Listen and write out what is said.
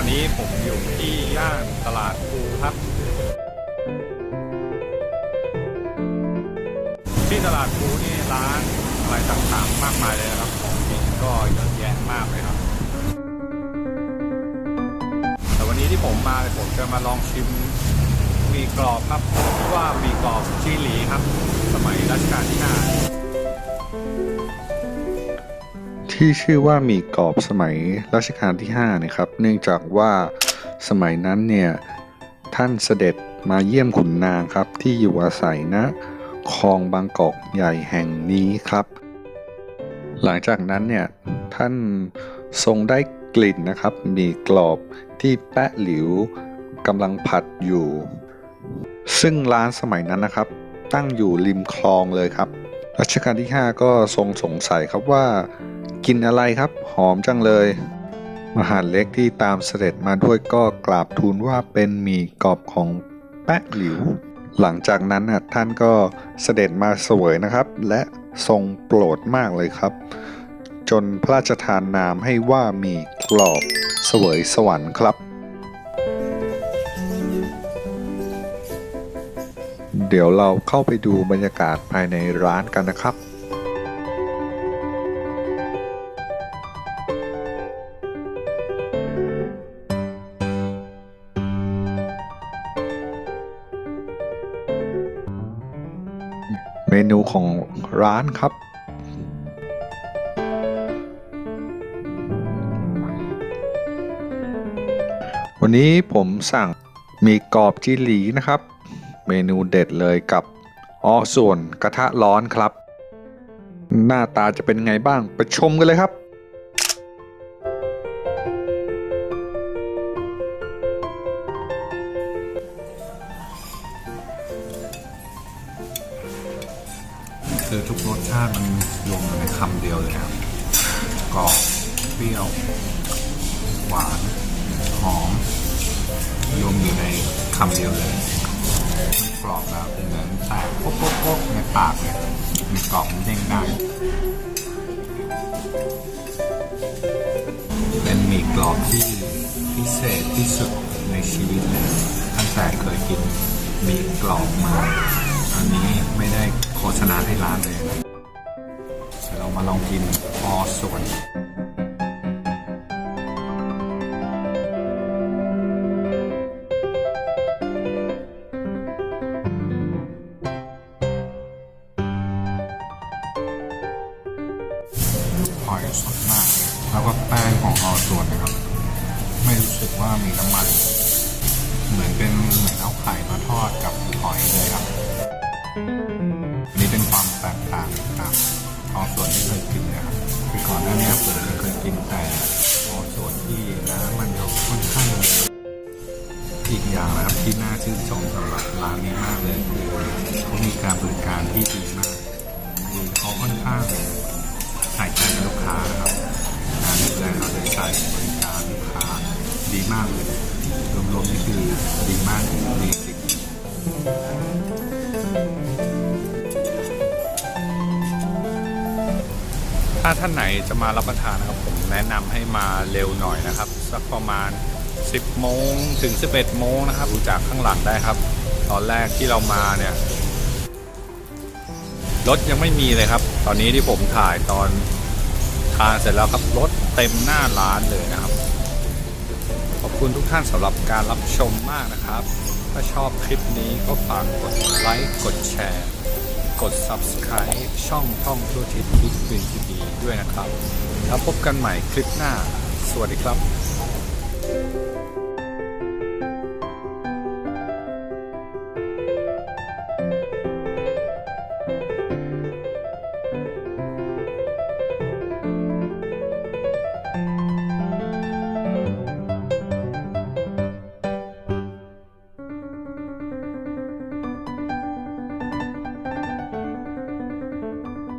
อนนี้ผมอยู่ที่ย่านตลาดภูครับ ที่ตลาดภูนี่ร้านอะไรต่างๆมากมายเลยนะครับ ของกินก็เยอะแยะมากเลยครับ แต่วันนี้ที่ผมมาผมจะมาลองชิมมีกรอบครับชื่อว่ามีกรอบจีหลีครับ สมัยรัชกาลที่ห้า ที่ชื่อว่ามีกรอบสมัยรัชกาลที่5นะครับ เนื่องจากว่าสมัยนั้นเนี่ยท่านเสด็จมาเยี่ยมขุนนางครับ ที่อยู่อาศัยณคลองบางกอกใหญ่แห่งนี้ครับ หลังจากนั้นเนี่ยท่านทรงได้กลิ่นนะครับ มีกรอบที่แปะหลิวกำลังผัดอยู่ ซึ่งร้านสมัยนั้นนะครับ ตั้งอยู่ริมคลองเลยครับรัชกาลที่ 5 ก็ทรงสงสัยครับว่า กินอะไรครับ หอมจังเลยมหาเล็กที่ตามเสด็จมาด้วยก็กราบทูลว่าเป็นหมี่กรอบของแปะหลิว หลังจากนั้นน่ะท่านก็เสด็จมาเสวยนะครับ และทรงโปรดมากเลยครับ จนพระราชทานนามให้ว่ามีกรอบเสวยสวรรค์ครับ เดี๋ยวเราเข้าไปดูบรรยากาศภายในร้านกันนะครับ เมนูของร้านครับ วันนี้ผมสั่งมีกรอบจิหลีนะครับ เมนูเด็ดเลยกับอ้อส่วนกระทะร้อนครับ หน้าตาจะเป็นไงบ้างไปชมกันเลยครับ คือทุกรสชาติมันรวมอยู่ในคำเดียวเลยครับกรอบเปรี้ยว หวาน หอม รวมอยู่ในคำเดียวเลยกรอบแล้วเหมือนแตกโป๊กโป๊กโป๊กในปากเลยมีกรอบมันเด้งได้เป็นหมี่กรอบที่พิเศษที่สุดในชีวิตเลยตั้งแต่เคยกินหมี่กรอบมา อันนี้ไม่ได้โฆษณาให้ร้านเลยเดี๋ยวเรามาลองกินพอส่วนหอยสดมาก แล้วก็แป้งของออส่วนนะครับ ไม่รู้สึกว่ามีน้ำมัน เหมือนเป็นเหมือนเอาไข่มาทอดกับหอยเลยครับ ออส่วนที่เคยกินนะครับคือก่อนหน้านี้ผมเคยกินแต่ออส่วนที่น้ำมันจะค่อนข้างอีกอย่างนะครับที่น่าชื่นชมสำหรับร้านนี้มากเลยคือเขามีการบริการที่ดีมากคือเขาค่อนข้างใส่ใจลูกค้านะครับการดูแลเอาใจใส่บริการลูกค้าดีมากเลยรวมๆนี่คือดีมากดีจริง ถ้าท่านไหนจะมารับประทานนะครับผมแนะนำให้มาเร็วหน่อยนะครับ สักประมาณ 10 โมงถึง 11 โมงนะครับดูจากข้างหลังได้ครับ ตอนแรกที่เรามาเนี่ยรถยังไม่มีเลยครับ ตอนนี้ที่ผมถ่ายตอนทานเสร็จแล้วครับรถเต็มหน้าร้านเลยนะครับ ขอบคุณทุกท่านสำหรับการรับชมมากนะครับ ถ้าชอบคลิปนี้ก็ฝากกดไลค์กดแชร์ กด Subscribe ช่องท่องทั่วทิศบิ๊กวินทีวีด้วยนะครับ แล้วพบกันใหม่คลิปหน้า สวัสดีครับ